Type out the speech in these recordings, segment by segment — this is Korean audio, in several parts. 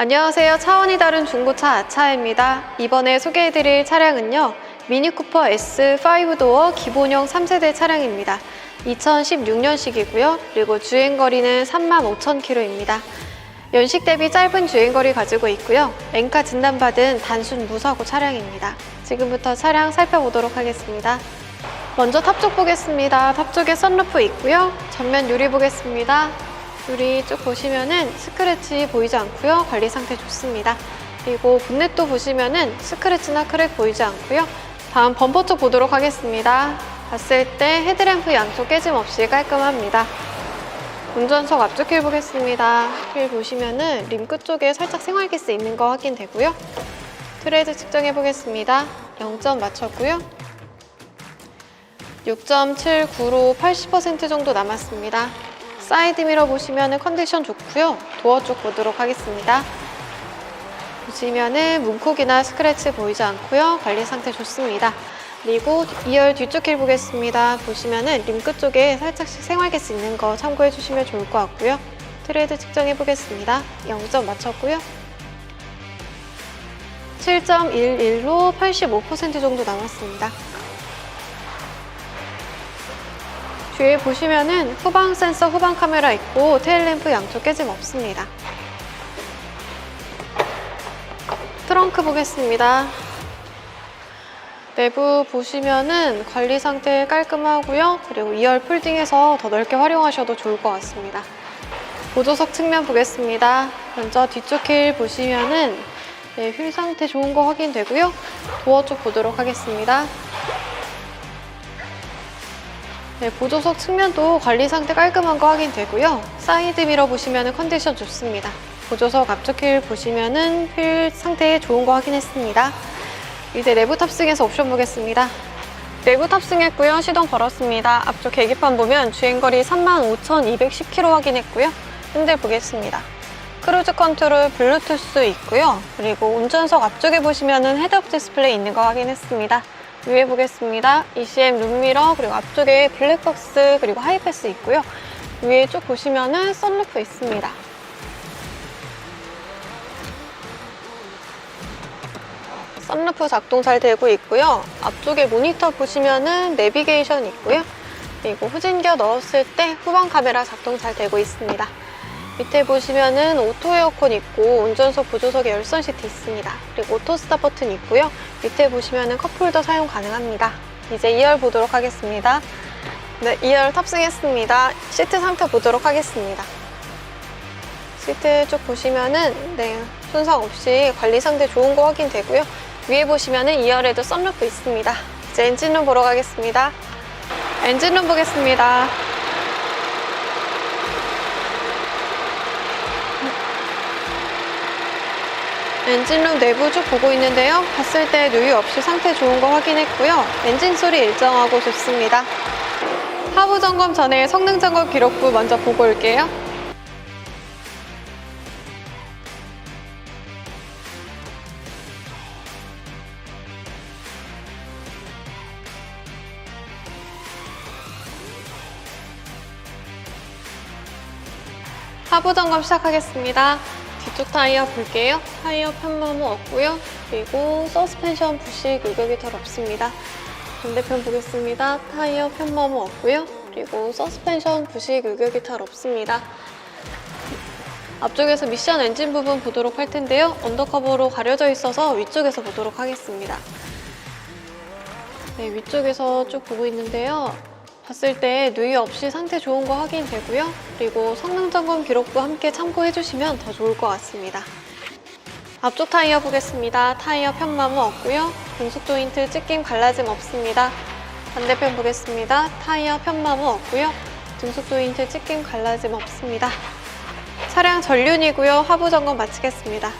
안녕하세요. 차원이 다른 중고차 아차입니다. 이번에 소개해드릴 차량은요. 미니쿠퍼 S5 도어 기본형 3세대 차량입니다. 2016년식이고요. 그리고 주행거리는 35,000km입니다. 연식 대비 짧은 주행거리 가지고 있고요. 엔카 진단받은 단순 무사고 차량입니다. 지금부터 차량 살펴보도록 하겠습니다. 먼저 탑쪽 보겠습니다. 탑 쪽에 썬루프 있고요. 전면 유리 보겠습니다. 유리 쭉 보시면은 스크래치 보이지 않고요. 관리 상태 좋습니다. 그리고 본넷도 보시면은 스크래치나 크랙 보이지 않고요. 다음 범퍼 쪽 보도록 하겠습니다. 봤을 때 헤드램프 양쪽 깨짐 없이 깔끔합니다. 운전석 앞쪽 휠 보겠습니다. 휠 보시면은 림 끝 쪽에 살짝 생활기스 있는 거 확인되고요. 트레드 측정해 보겠습니다. 0점 맞췄고요. 6.79로 80% 정도 남았습니다. 사이드 미러 보시면 컨디션 좋고요. 도어 쪽 보도록 하겠습니다. 보시면은 문콕이나 스크래치 보이지 않고요. 관리 상태 좋습니다. 그리고 2열 뒤쪽 길 보겠습니다. 보시면은 림 끝쪽에 살짝씩 생활기스 있는 거 참고해 주시면 좋을 것 같고요. 트레드 측정해 보겠습니다. 0점 맞췄고요. 7.11로 85% 정도 남았습니다. 뒤에 보시면은 후방 센서, 후방 카메라 있고 테일램프 양쪽 깨짐 없습니다. 트렁크 보겠습니다. 내부 보시면은 관리 상태 깔끔하고요. 그리고 2열 폴딩해서 더 넓게 활용하셔도 좋을 것 같습니다. 보조석 측면 보겠습니다. 먼저 뒤쪽 휠 보시면은 네, 휠 상태 좋은 거 확인되고요. 도어 쪽 보도록 하겠습니다. 네, 보조석 측면도 관리 상태 깔끔한 거 확인되고요. 사이드 미러 보시면 컨디션 좋습니다. 보조석 앞쪽 휠 보시면은 휠 상태 좋은 거 확인했습니다. 이제 내부 탑승해서 옵션 보겠습니다. 내부 탑승했고요. 시동 걸었습니다. 앞쪽 계기판 보면 주행거리 35,210km 확인했고요. 핸들 보겠습니다. 크루즈 컨트롤 블루투스 있고요. 그리고 운전석 앞쪽에 보시면은 헤드업 디스플레이 있는 거 확인했습니다. 위에 보겠습니다. ECM 룸미러 그리고 앞쪽에 블랙박스 그리고 하이패스 있고요. 위에 쭉 보시면은 썬루프 있습니다. 썬루프 작동 잘 되고 있고요. 앞쪽에 모니터 보시면은 내비게이션 있고요. 그리고 후진기어 넣었을 때 후방 카메라 작동 잘 되고 있습니다. 밑에 보시면은 오토 에어컨 있고 운전석 보조석에 열선 시트 있습니다. 그리고 오토 스탑 버튼 있고요. 밑에 보시면은 컵홀더 사용 가능합니다. 이제 2열 보도록 하겠습니다. 네, 2열 탑승했습니다. 시트 상태 보도록 하겠습니다. 시트 쭉 보시면은 네, 손상 없이 관리 상태 좋은 거 확인되고요. 위에 보시면은 2열에도 썬루프 있습니다. 이제 엔진룸 보러 가겠습니다. 엔진룸 보겠습니다. 엔진룸 내부 쭉 보고 있는데요. 봤을 때 누유 없이 상태 좋은 거 확인했고요. 엔진 소리 일정하고 좋습니다. 하부 점검 전에 성능 점검 기록부 먼저 보고 올게요. 하부 점검 시작하겠습니다. 뒤쪽 타이어 볼게요. 타이어 편마모 없고요. 그리고 서스펜션 부식 유격이 덜 없습니다. 반대편 보겠습니다. 타이어 편마모 없고요. 그리고 서스펜션 부식 유격이 덜 없습니다. 앞쪽에서 미션 엔진 부분 보도록 할 텐데요. 언더커버로 가려져 있어서 위쪽에서 보도록 하겠습니다. 네, 위쪽에서 쭉 보고 있는데요. 봤을 때 누유 없이 상태 좋은 거 확인되고요. 그리고 성능 점검 기록부 함께 참고해 주시면 더 좋을 것 같습니다. 앞쪽 타이어 보겠습니다. 타이어 편마모 없고요. 공속 조인트 찢김 갈라짐 없습니다. 반대편 보겠습니다. 타이어 편마모 없고요. 등속 조인트 찢김 갈라짐 없습니다. 차량 전륜이고요. 하부 점검 마치겠습니다.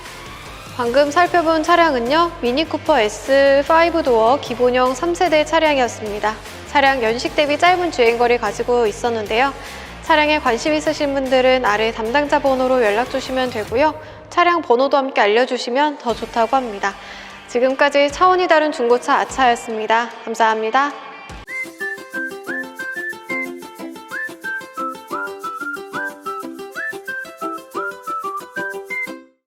방금 살펴본 차량은요. 미니쿠퍼 S5 도어 기본형 3세대 차량이었습니다. 차량 연식 대비 짧은 주행거리 가지고 있었는데요. 차량에 관심 있으신 분들은 아래 담당자 번호로 연락 주시면 되고요. 차량 번호도 함께 알려주시면 더 좋다고 합니다. 지금까지 차원이 다른 중고차 아차였습니다. 감사합니다.